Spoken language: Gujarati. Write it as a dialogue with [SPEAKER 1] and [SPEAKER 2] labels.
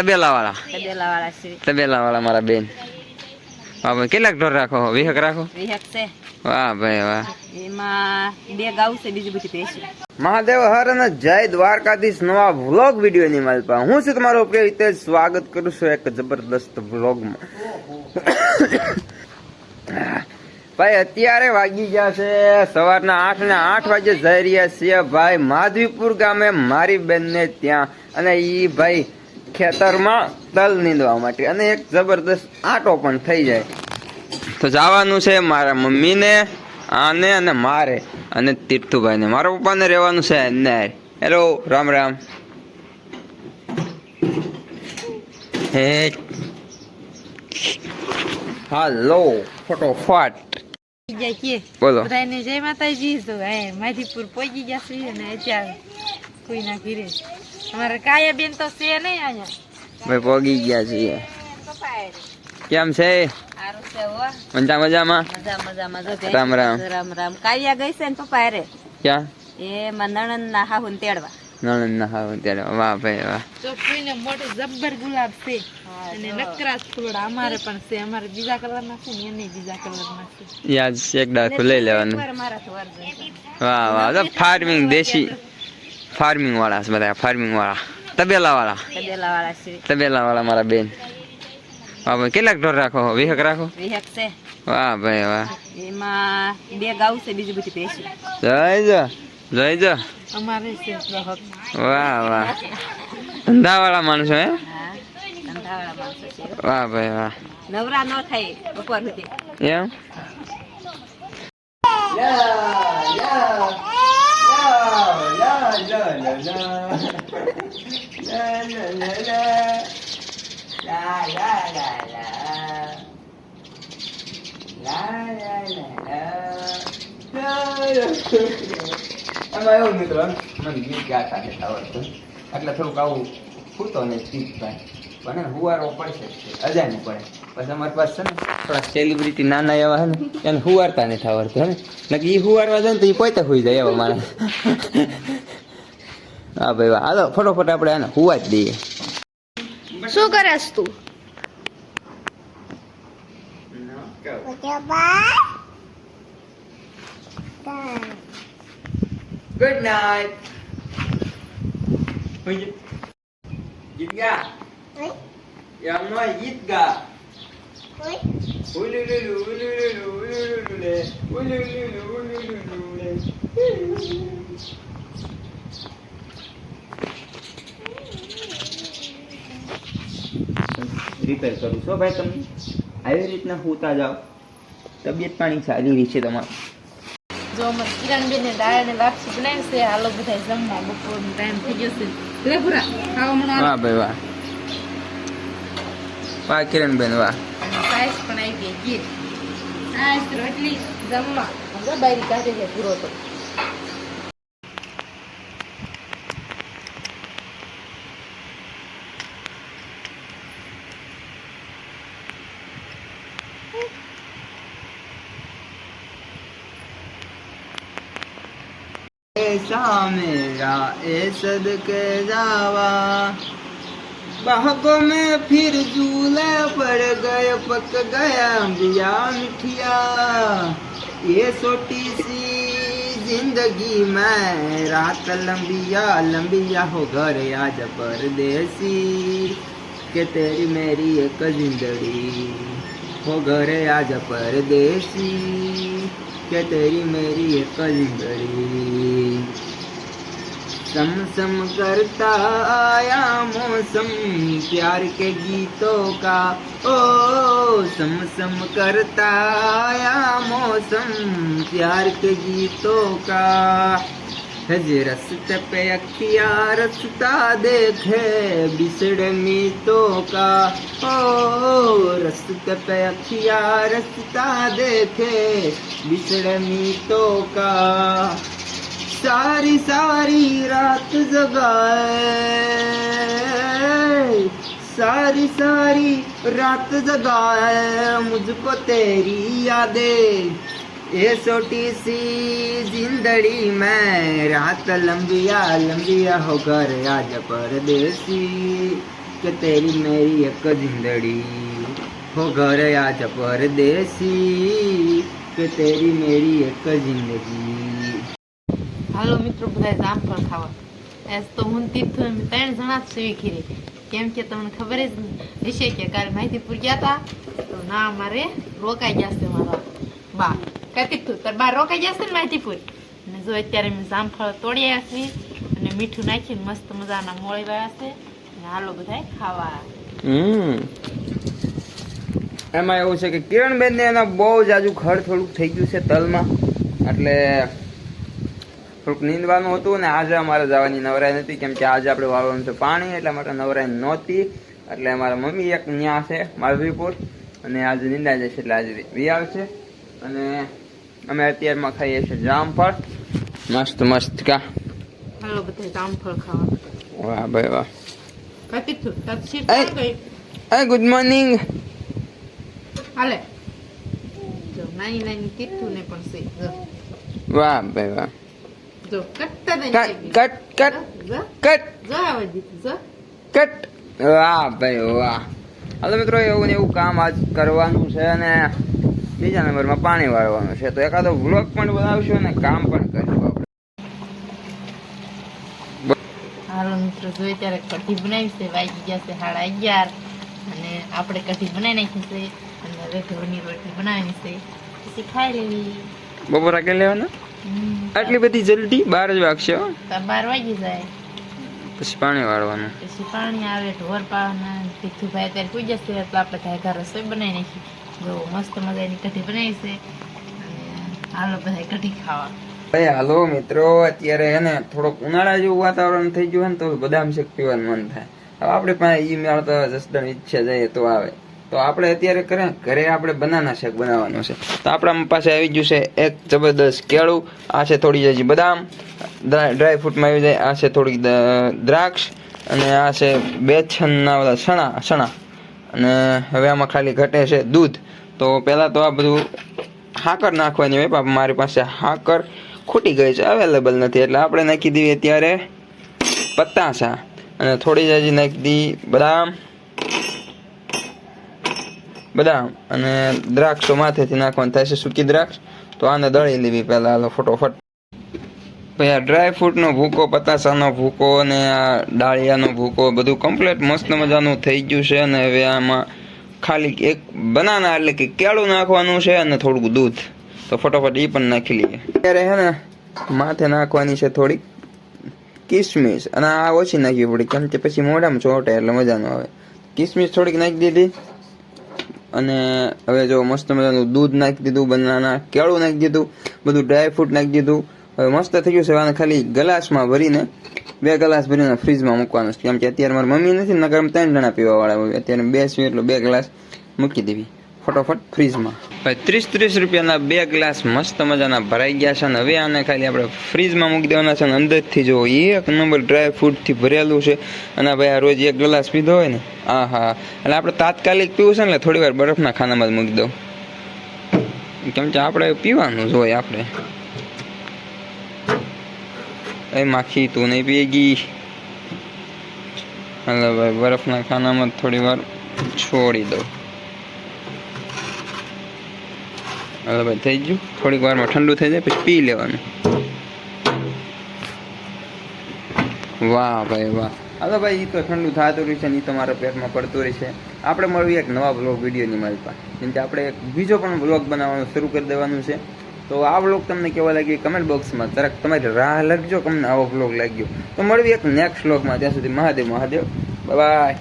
[SPEAKER 1] તબેલા વાળા
[SPEAKER 2] તબેલા વાળા છે.
[SPEAKER 1] તબેલા વાળા મારા બેન. વાહ ભાઈ કેટલાક ઢોર રાખો વિહક રાખો?
[SPEAKER 2] વિહક છે.
[SPEAKER 1] વાહ ભાઈ વાહ.
[SPEAKER 2] એમાં બે ગાઉ છે બીજી બધી ભેંસું
[SPEAKER 1] મહાદેવ હર અને જય દ્વારકાધીશ નવા વ્લોગ વીડિયો ની માલપા હું છું તમારો પ્રિય રીતે સ્વાગત કરું છું એક જબરદસ્ત વ્લોગમાં. ભાઈ અત્યારે વાગી ગયા છે સવારના આઠ ને આઠ વાગે જઈ રહ્યા છીએ. ભાઈ માધવીપુર ગામે મારી બેન ને ત્યાં. અને ઈ ભાઈ ખેતરમાં તલ નીંદવા માટે અને એક જબરદસ્ત આટો પણ થઈ જાય. તો જવાનું છે મારા મમ્મીને આને અને મારે અને તીર્થુભાઈને. મારા પપ્પાને રહેવાનું છે ને હેલો રામ રામ. હે. હાલો ફટોફટ. બોલો.
[SPEAKER 2] જય માતાજી. માધીપુર પહોંચી ગયા છીએ ને અત્યારે કોઈના ઘીરે અમારે કાયા બેન તો છે નહીં અહીંયા.
[SPEAKER 1] ભાઈ પોગી ગયા છીએ. કેમ છે?
[SPEAKER 2] સારું છે હો.
[SPEAKER 1] મજા મજામાં?
[SPEAKER 2] મજા મજામાં. જો ભેંસ
[SPEAKER 1] રામ રામ.
[SPEAKER 2] રામ રામ કાવ્યા ગઈ છે ને પપ્પા હારે?
[SPEAKER 1] ક્યાં?
[SPEAKER 2] એ નણંદ ના હાહુન તેડવા.
[SPEAKER 1] નણંદ ના હાવ ત્યારે વાહ ભાઈ વાહ.
[SPEAKER 2] તો કોઈને મોટો જબ્બર ગુલાબ છે. અને નકરા ફૂલડા અમારે પણ છે. અમારે બીજા કલર ના છે ને એને બીજા કલર ના છે.
[SPEAKER 1] યાદ એક ડાકું લઈ લેવાનું. વાહ વાહ. ફાર્મિંગ દેશી. ફાર્મિંગ વાળા છે બધા ફાર્મિંગ વાળા તબેલા વાળા
[SPEAKER 2] તબેલા વાળા છે.
[SPEAKER 1] તબેલા વાળા મારા બેન. વાહ ભાઈ કેટલાક ઢોર રાખો વિહક રાખો?
[SPEAKER 2] વિહક છે.
[SPEAKER 1] વાહ ભાઈ વાહ.
[SPEAKER 2] એમાં બે ગાઉ છે બીજી બધી ભેંસું.
[SPEAKER 1] જય જો જય જો
[SPEAKER 2] અમારે છે
[SPEAKER 1] વાહ વાહ. માણસો હે
[SPEAKER 2] ધંધાવાળા માણસો છે.
[SPEAKER 1] વાહ ભાઈ વાહ.
[SPEAKER 2] નવરા ન થાય બપોર સુધી.
[SPEAKER 1] એમ? એમાં એવું મિત્રો મને ગીત ગાતા નથી આવડતું એટલે થોડુંક આવું ફૂટો ને ચીજ થાય. પણ હુવારો પડશે અજાન પડે. પછી અમારી પાસે છે ને થોડા સેલિબ્રિટી નાના એવા હે ને, એને હુવારતા નથી આવડતું, હે ને? નકર ઈ હુવારવા જાય ને તો એ પોતે હોઈ જાય એવા માણસ. હા ભાઈ વાહ હાલો ફટોફટ આપણે એને હુવા જ દઈએ
[SPEAKER 3] શું કરેસ તું
[SPEAKER 1] ગુડ નાઇટ ગીત ગા યાર નો ગીત ગા ઉલુલુલુ ઉલુલુલુ ઉલુલુલુલે ઉલુલુલુ ઉલુલુલુલે રિપેર કરું છું. ભાઈ તમે આવી રીતના હોતા જાઓ. તબિયત પાણી સારી રહી છે તમારી.
[SPEAKER 2] જો અમારે કિરણબેન ને લાપસી બનાવી છે. હાલો બધા જમવા બપોર ટાઈમ થઈ ગયો છે. લે પૂરા ખાવા મણા
[SPEAKER 1] વાહ ભાઈ વાહ. વાહ કિરણબેન વાહ.
[SPEAKER 2] સાઈઝ પણ આવી ગઈ. સાઈઝ રોટલી જમવા. બારી કાઢે છે પૂરો તો.
[SPEAKER 1] ऐसा मेरा ए सदके जावा। बाहों में फिर झूले पड़ गए पक गया बिया मिठिया। ये छोटी सी ज़िंदगी में रात लंबिया लंबिया हो घर आज परदेसी। के तेरी मेरी एक ज़िंदगी हो घर आज परदेसी। के तेरी मेरी एक जिंदड़ी सम सम करता आया मौसम प्यार के गीतों का ओ सम सम करता आया मौसम प्यार के गीतों का हज रस्ते पे अखिया रस्ता देखे, बिसड़ मीतों का। ओ रस्ते पे अखिया रस्ता देखे, बिसड़ मीतों का। सारी सारी रात जगाए, सारी सारी रात जगाए, मुझको तेरी यादें। એ છોટી સી જિંદડી મેં રાત લંબિયા લંબિયા હો ઘર આજ પરદેસી કે તેરી મેરી એક જિંદડી. હો ઘર આજ પરદેસી કે તેરી મેરી એક જિંદગી.
[SPEAKER 2] હાલો મિત્રો બધા જામ પર ખાવા. એસ તો હું તીર્થ ત્રણ જણા જ સેવી ખીરી. કેમ કે તમને ખબર જ હશે કે કાલે માહિતી પૂર્યા ગયા હતા. તો ના અમારે રોકાઈ ગયા છે મારા બા. તાર બા રોકાઈ જશે ને માહિતીપુર અને જો અત્યારે મેં જામફળ તોડી છે અને મીઠું નાખીને મસ્ત મજાના મોળી વાળા છે અને હાલો બધા ખાવા
[SPEAKER 1] એમાં એવું છે કે કિરણબેન ને એના બહુ જાજુ ખડ થોડુંક થઈ ગયું છે તલમાં. એટલે થોડુંક નીંદવાનું હતું ને આજે અમારે જવાની નવરાઈ નથી કેમ કે આજે આપણે વાળવાનું છે પાણી, એટલા માટે નવરાઈ નહોતી. એટલે મારા મમ્મી એક ન્યા છે, માધવીપુર. અને આજે નિંદા જશે, એટલે આજે વી આવશે. અને અમે અત્યારમાં ખાઈએ છીએ જામફળ. મસ્ત મસ્ત કા?
[SPEAKER 2] હાલો બધા જામફળ ખાવા.
[SPEAKER 1] વાહ ભાઈ વાહ.
[SPEAKER 2] શીર
[SPEAKER 1] એ.
[SPEAKER 2] કઈ
[SPEAKER 1] એ ગુડ મોર્નિંગ
[SPEAKER 2] હાલે. જો નાની નાની તીર્થુ ને પણ છે.
[SPEAKER 1] વાહ ભાઈ વાહ.
[SPEAKER 2] જો
[SPEAKER 1] કટ કટ કટ કટ.
[SPEAKER 2] જો આવે દીધું જો.
[SPEAKER 1] કટ. વાહ ભાઈ વાહ. હાલો મિત્રો એવું ને એવું કામ આજ કરવાનું છે અને બીજા નંબરમાં પાણી વાળવાનું છે. તો એકાદો વ્લોગ પણ બનાવશું અને કામ પણ કરીશું આપણે.
[SPEAKER 2] હાલો મિત્રો જોઈએ ત્યારે કઢી બનાવી છે. વાગી ગયા છે સાડા અગિયાર અને આપણે કઢી બનાવી નાખી છે અને હવે ઘઉંની રોટલી બનાવવાની છે. પછી ખાઈ લેવી.
[SPEAKER 1] બપોરા કે લેવાના? આટલી બધી જલ્દી? બાર જ વાગશે
[SPEAKER 2] બાર વાગી જાય.
[SPEAKER 1] પછી પાણી વાળવાનું.
[SPEAKER 2] પછી પાણી આવે ઢોર પાવાના. ભીખુભાઈ અત્યારે પૂજા છે તો આપણે ઘાઘા ઘર રસોઈ બનાવી નાખી. જો મસ્ત મજાની કઢી બનાવી છે. હાલો બધા કઢી ખાવા.
[SPEAKER 1] હાલો મિત્રો, અત્યારે હે ને થોડોક ઉનાળા જેવું વાતાવરણ થઈ ગયું હોય ને તો બદામ શેક પીવાનું મન થાય. હવે આપણે પાસે ઈ મેળ તો જસદણ ઈચ્છા જઈએ તો આવે. તો આપણે અત્યારે કરે ઘરે આપણે બનાના શેક બનાવવાનું છે. તો આપણા પાસે આવી ગયું છે એક જબરદસ્ત કેળું, આ છે થોડી હજી બદામ ડ્રાય ફ્રૂટમાં આવી જાય, આ છે થોડીક દ્રાક્ષ, અને આ છે બે છનના બધા સણા સણા અને હવે આમાં ખાલી ઘટે છે દૂધ. તો પહેલાં તો આ બધું હાકર નાખવાની હોય બાપા મારી પાસે હાકર ખૂટી ગઈ છે અવેલેબલ નથી. એટલે આપણે નાખી દઈએ ત્યારે પત્તાસા. અને થોડી જ હજી નાખી દી બદામ. બદામ અને દ્રાક્ષો માથેથી નાખવાનું થાય છે સૂકી દ્રાક્ષ. તો આને દળી લેવી પહેલા, હાલો, ફટોફટ. પછી આ ડ્રાય ફ્રૂટનો ભૂકો પતાસાનો ભૂકો અને આ ડાળિયાનો ભૂકો બધું કમ્પ્લીટ મસ્ત મજાનું થઈ ગયું છે અને હવે આમાં ખાલી એક બનાના એટલે કે કેળું નાખવાનું છે અને થોડુંક દૂધ. તો ફટોફટ એ પણ નાખી લઈએ. અત્યારે છે ને માથે નાખવાની છે થોડીક કિસમિસ. અને આ ઓછી નાખવી પડી, કેમ કે પછી મોઢામાં ચોટે એટલે મજા ન આવે. કિસમિસ થોડીક નાખી દીધી. અને હવે જો મસ્ત મજાનું દૂધ નાખી દીધું બનાના કેળું નાખી દીધું, બધું ડ્રાય ફ્રૂટ નાખી દીધું. હવે મસ્ત થઈ ગયું છે. આને ખાલી ગ્લાસમાં ભરીને બે ગ્લાસ ભરીને ફ્રીજમાં મૂકવાનું છે. કેમ કે અત્યારે મારી મમ્મી નથી ને નકર અમે ત્રણ જણા પીવાવાળા હોય. અત્યારે બે છીએ એટલે બે ગ્લાસ મૂકી દેવી. ફટોફટ ફ્રીજમાં. ભાઈ ત્રીસ ત્રીસ રૂપિયાના બે ગ્લાસ મસ્ત મજાના ભરાઈ ગયા છે અને હવે આને ખાલી આપણે ફ્રીજમાં મૂકી દેવાના છે અને અંદરથી જો એક નંબર ડ્રાય ફ્રૂટથી ભરેલું છે. અને ભાઈ, આ રોજ એક ગ્લાસ પીધો હોય ને? હા હા એટલે આપણે તાત્કાલિક પીવું છે ને એટલે થોડી વાર બરફના ખાનામાં જ મૂકી દઉં. કેમ કે આપણે પીવાનું જ હોય આપણે. એ માખી તું નહીં પી ગઈ હાલો ભાઈ, બરફના ખાનામાં થોડી વાર છોડી દઉં. હલો ભાઈ, થઈ ગયું? થોડીક વારમાં ઠંડુ થઈ જાય, પછી પી લેવાનું. વાહ ભાઈ, વાહ. હાલો ભાઈ એ તો ઠંડુ થતું રહેશે ને એ તો મારા પેટમાં પડતું રહેશે આપણે મળવી એક નવા બ્લોગ વિડીયોની મારી પાસે. જેમ કે આપણે એક બીજો પણ બ્લોગ બનાવવાનું શરૂ કરી દેવાનું છે. તો આ વ્લોગ તમને કેવા લાગ્યો કમેન્ટ બોક્સમાં જરાક તમારી રાહ લખજો, તમને આવો વ્લોગ લાગ્યો. તો મળવી એક નેક્સ્ટ વ્લોગમાં ત્યાં સુધી મહાદેવ મહાદેવ. બાય